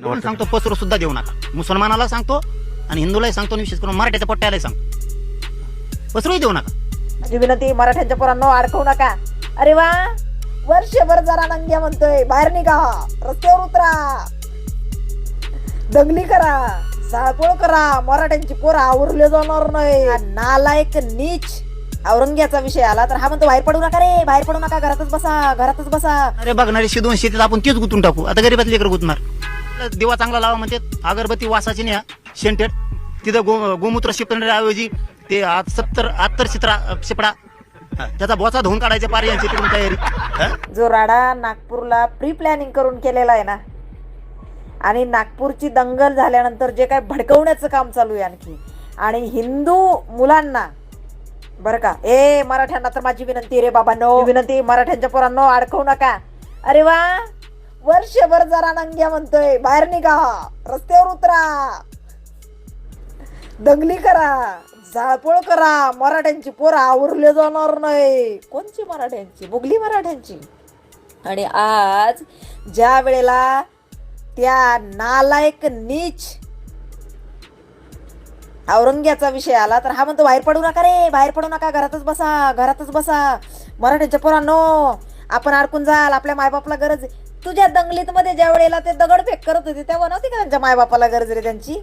म्हणून सांगतो पसरू सुद्धा देऊ नका. मुसलमानाला सांगतो आणि हिंदूलाही सांगतो आणि विशेष करून मराठ्याच्या पट्ट्यालाही सांगतो. पसरूही देऊ नका. माझी विनंती मराठ्यांच्या पोरांनो अडकवू नका. अरे वा! वर्षभर जरा नंग्या म्हणतोय. बाहेर निघा. रस्त्यावर उतरा. दंगली करा. जाळपोळ करा. मराठ्यांची पोरं आवरले जाणार नाही हा नालायक नीच औरंग्याचा विषय आला तर हा म्हणतो बाहेर पडू नका रे. बाहेर पडू नका. घरातच बसा. घरातच बसा. अरे बघणारे शिदून शेतीत आपण तेच गुतून टाकू. आता गरीबात लेकर गुतणार. दिवा चांगला लावा म्हणते अगरबत्ती वासाची न्या शेंटेड तिथं गो गोमूत्र शिपण्याऐवजी ते सत्तर आत्तर शित्रा शिपडा त्याचा बोचा धुवून काढायचे पार यांची तिकडून तयारी. हा? जो राडा नागपूरला प्री प्लॅनिंग करून केलेला आहे ना आणि नागपूरची दंगल झाल्यानंतर जे काय भडकवण्याचं काम चालू आहे आणखी. आणि हिंदू मुलांना बरं का ए मराठ्यांना तर माझी विनंती रे बाबा नो. विनंती मराठ्यांच्या पोरांनो अडकवू नका. अरे वा! वर्षभर जरा नंग्या म्हणतोय. बाहेर निघा. रस्त्यावर उतरा. दंगली करा. जाळपोळ करा. मराठ्यांची पोरं आवरले जाणार नाही. कोणची मराठ्यांची? मुघली मराठ्यांची. आणि आज ज्या वेळेला त्या नालायक नीच औरंग्याचा विषय आला तर हा म्हणतो बाहेर पडू नका रे. बाहेर पडू नका. घरातच बसा. घरातच बसा. मराठ्याच्या पोरांनो आपण अडकून जाल. आपल्या मायबापला गरज आहे. तुझ्या दंगलीत मध्ये ज्या वेळेला ते दगडफेक करत होते तेव्हा नव्हती का त्यांच्या मायबापाला गरज रे त्यांची?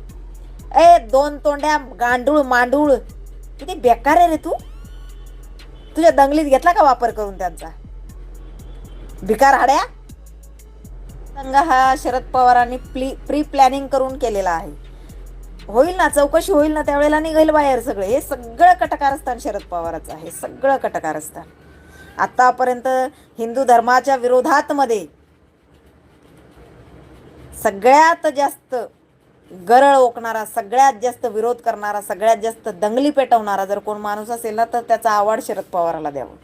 ए दोन तोंड्या गांडूळ मांडूळ. किती बेकार आहे रे तू? तुझ्या दंगलीत घेतला का वापर करून त्यांचा? भिकार हाड्या? दंगा हा शरद पवारांनी प्ली प्री प्लॅनिंग करून केलेला आहे. होईल ना चौकशी होईल ना त्यावेळेला निघेल बाहेर सगळं. हे सगळं कटकारस्थान शरद पवाराचं आहे. सगळं कटकारस्थान. आतापर्यंत हिंदू धर्माच्या विरोधात मध्ये सगळ्यात जास्त गरळ ओकणारा सगळ्यात जास्त विरोध करणारा सगळ्यात जास्त दंगली पेटवणारा जर कोण माणूस असेल ना तर त्याचा आवाड शरद पवाराला द्यावा.